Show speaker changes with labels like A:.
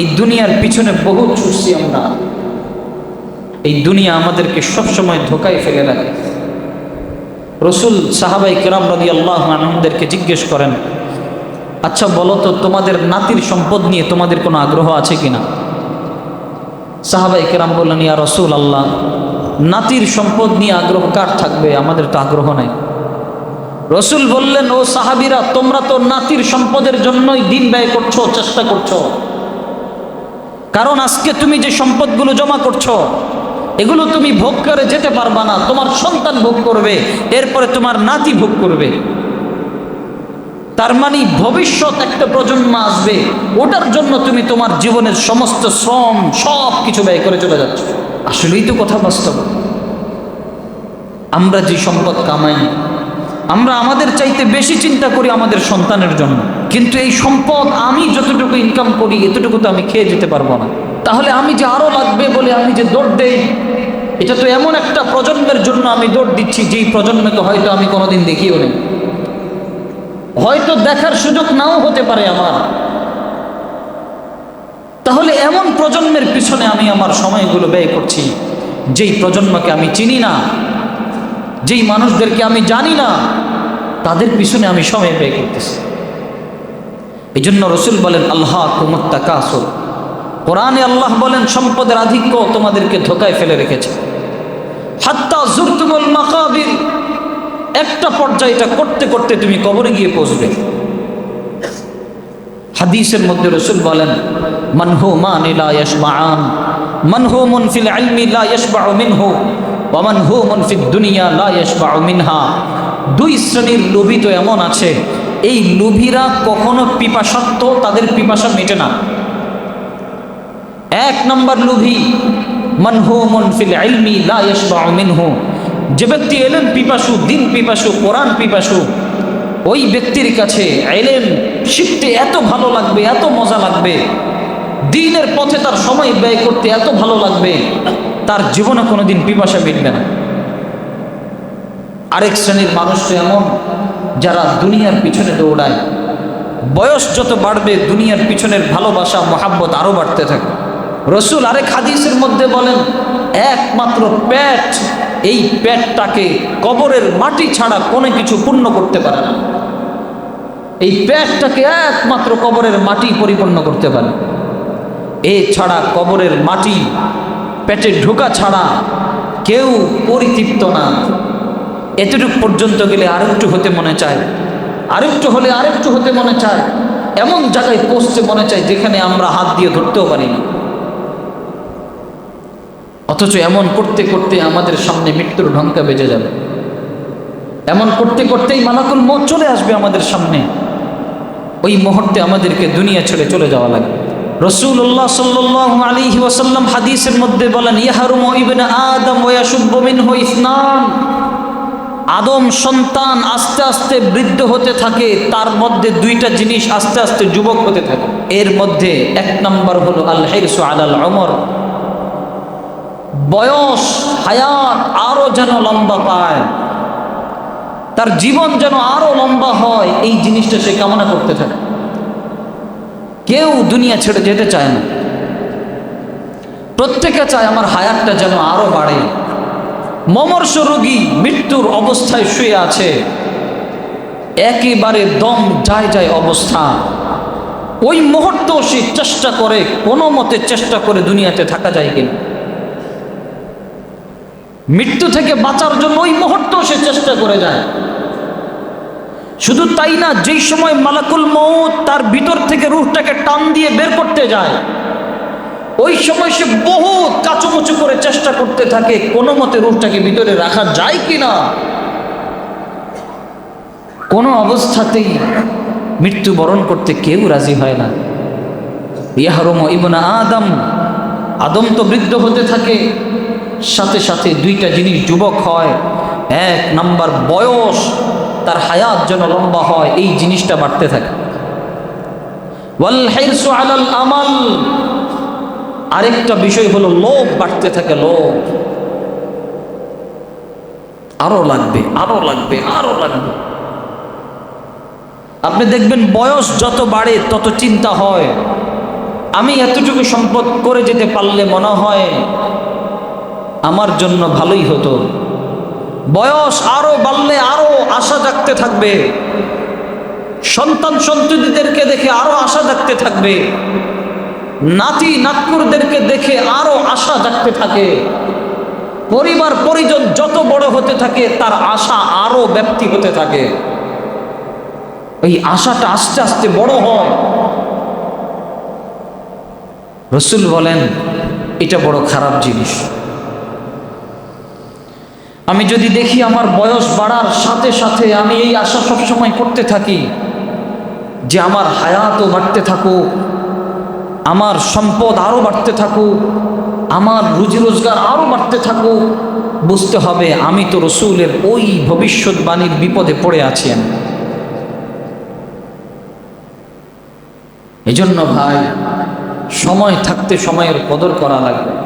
A: এই দুনিয়ার পিছনে বহু ছুটছি আমরা। এই দুনিয়া আমাদেরকে সবসময় ধোকায় ফেলে রাখে। রসুল সাহাবাই কেরাম রদি আল্লাহ আনন্দদেরকে জিজ্ঞেস করেন আচ্ছা বলো তো, তোমাদের নাতির সম্পদ নিয়ে তোমাদের কোনো আগ্রহ আছে কিনা? সাহাবাই কেরাম বললেন, ইয়া রসুল আল্লাহ নাতির সম্পদ নিয়ে আগ্রহ কার থাকবে? আমাদের তো আগ্রহ নাই। রসুল বললেন, ও সাহাবিরা, তোমরা তো নাতির সম্পদের জন্যই দিন ব্যয় করছ, চেষ্টা করছ। কারণ আজকে তুমি যে সম্পদগুলো জমা করছ, এগুলো তুমি ভোগ করে যেতে পারবা না। তোমার সন্তান ভোগ করবে, এরপরে তোমার নাতি ভোগ করবে। তার মানে ভবিষ্যৎ একটা প্রজন্ম আসবে, ওটার জন্য তুমি তোমার জীবনের সমস্ত শ্রম সব কিছু ব্যয় করে চলে যাচ্ছ। আসলেই তো কথা বাস্তব। আমরা যে সম্পদ কামাই, আমরা আমাদের চাইতে বেশি চিন্তা করি আমাদের সন্তানের জন্য। কিন্তু এই সম্পদ আমি যতটুকু ইনকাম করি, এতটুকু তো আমি খেয়ে যেতে পারব না। তাহলে আমি যে আরও লাগবে বলে আমি যে দৌড় দেই, এটা তো এমন একটা প্রজন্মের জন্য আমি দৌড় দিচ্ছি, যেই প্রজন্মকে হয়তো আমি কোনোদিন দেখিও নেই হয়তো দেখার সুযোগ নাও হতে পারে আমার। তাহলে এমন প্রজন্মের পিছনে আমি আমার সময়গুলো ব্যয় করছি, যেই প্রজন্মকে আমি চিনি না, যেই মানুষদেরকে আমি জানি না, তাদের পিছনে আমি সময় ব্যয় করতেছি। এই জন্য রসুল বলেন, আল্লাহ কুমত্তা কাসর কোরআনে আল্লাহ বলেন, সম্পদের আধিক্য তোমাদেরকে ধোকায় ফেলে রেখেছে। হাত্তা জুরতুমুল মাকাবির, একটা পর্যায়ে এটা করতে করতে তুমি কবরে গিয়ে পৌঁছবে। হাদিসের মধ্যে রসুল বলেন মানহু মান লা ইয়াশবাআন মানহু মুন লা দুনিয়া লা ইয়াশবাউ মিনহা। দুই শ্রেণির লোভী তো এমন আছে এই লোভীরা কখনো পিপাসাত্ম তাদের পিপাসা মেটে না। এক নম্বর লোভী মানহু মুন ফিল ইলমি লা ইয়াশবাউ যে ব্যক্তি এলেন পিপাসু, দিন পিপাসু, কোরআন পিপাসু, ওই ব্যক্তির কাছে এলেন শিখতে এত ভালো লাগবে, এত মজা লাগবে, দিনের পথে তার সময় ব্যয় করতে এত ভালো লাগবে, তার জীবনে কোনো দিন পিপাসা মিটবে না। আরেক শ্রেণির মানুষ এমন যারা দুনিয়ার পিছনে দৌড়ায়, বয়স যত বাড়বে, দুনিয়ার পিছনের ভালোবাসা, মহাব্বত আরও বাড়তে থাকে। রসুল আরেক হাদিসের মধ্যে বলেন, একমাত্র প্যাট এই প্যাটটাকে কবরের মাটি ছাড়া কোনো কিছু পূর্ণ করতে পারে না। এই প্যাটটাকে একমাত্র কবরের মাটি পরিপূর্ণ করতে পারে। এ ছাড়া কবরের মাটি পেটে ঢোকা ছাড়া কেউ পরিতৃপ্ত না। এতটুকু পর্যন্ত গেলে আরেকটু হতে মনে চায়। আরেকটু হলে আরেকটু হতে মনে চায়। এমন জায়গায় পৌঁছতে মনে চায় যেখানে আমরা হাত দিয়ে ধরতেও পারি না। অথচ এমন করতে করতে আমাদের সামনে মৃত্যুর ঢঙ্কা বেজে যাবে। এমন করতে করতেই মালাকুল মত চলে আসবে আমাদের সামনে। ওই মুহূর্তে আমাদেরকে দুনিয়া ছেড়ে চলে যাওয়া লাগে রসুল্লাহ সাল্লাহ আলী হাদিসের মধ্যে বলেন, ইয়াহারুম ইবনে আদম ওয়াসুব্ব মিনহু ইসনান। আদম সন্তান আস্তে আস্তে বৃদ্ধ হতে থাকে, তার মধ্যে দুইটা জিনিস আস্তে আস্তে যুবক হতে থাকে। এর মধ্যে এক নম্বর হলো আল হেরসু আলাল অমর বয়স, হায়াত আরও যেন লম্বা পায়। তার জীবন যেন আরও লম্বা হয়, এই জিনিসটা সে কামনা করতে থাকে। কেউ দুনিয়া ছেড়ে যেতে চায় না। প্রত্যেকে চায় আমার হায়াতটা যেন আরও বাড়ে। মমর্ষ রোগী মৃত্যুর অবস্থায় শুয়ে আছে। একেবারে দম যায় যায় অবস্থা। ওই মুহূর্ত সে চেষ্টা করে, কোনো মতে চেষ্টা করে দুনিয়াতে থাকা যায় কিনা। মৃত্যু থেকে বাঁচার জন্য ওই মুহূর্ত সে চেষ্টা করে যায়। শুধু তাই না, যেই সময় মালাকুল মৌত তার ভিতর থেকে রুহটাকে টান দিয়ে বের করতে যায় ওই সময় সে বহু কাচুমুচু করে চেষ্টা করতে থাকে, কোনো মতে রুহটাকে ভিতরে রাখা যায় কি না কোনো অবস্থাতেই মৃত্যুবরণ করতে কেউ রাজি হয় না। ইয়াহরম ইবনা আদম আদম তো বৃদ্ধ হতে থাকে, সাথে সাথে দুইটা জিনিস যুবক হয়। এক নাম্বার বয়স, তার হায়াত যেন লম্বা হয়, এই জিনিসটা বাড়তে থাকে। আমাল আরেকটা বিষয় হলো, লোভ বাড়তে থাকে, লোভ। আরও লাগবে আরও লাগবে আরও লাগবে। আপনি দেখবেন বয়স যত বাড়ে, তত চিন্তা হয়। আমি এতটুকু সম্পদ করে যেতে পারলে মনে হয় আমার জন্য ভালোই হতো। বয়স আরও বাড়লে আরও আশা জাগতে থাকবে। সন্তান সন্ততিদেরকে দেখে আরও আশা জাগতে থাকবে। নাতি নাতকুরদেরকে দেখে আরও আশা জাগতে থাকে। পরিবার, পরিজন যত বড় হতে থাকে, তার আশা আরও ব্যাপ্তি হতে থাকে। ওই আশাটা আস্তে আস্তে বড় হয়। রসুল বলেন, এটা বড় খারাপ জিনিস। আমি যদি দেখি আমার বয়স বাড়ার সাথে সাথে আমি এই আশা সবসময় করতে থাকি, যে আমার হায়াতও বাড়তে থাকুক আমার সম্পদ আরও বাড়তে থাকুক, আমার রুজি রোজগার আরও বাড়তে থাকুক, বুঝতে হবে আমি তো রসুলের ওই ভবিষ্যৎবাণীর বিপদে পড়ে আছি আমি। এই জন্য ভাই, সময় থাকতে সময়ের কদর করা লাগবে।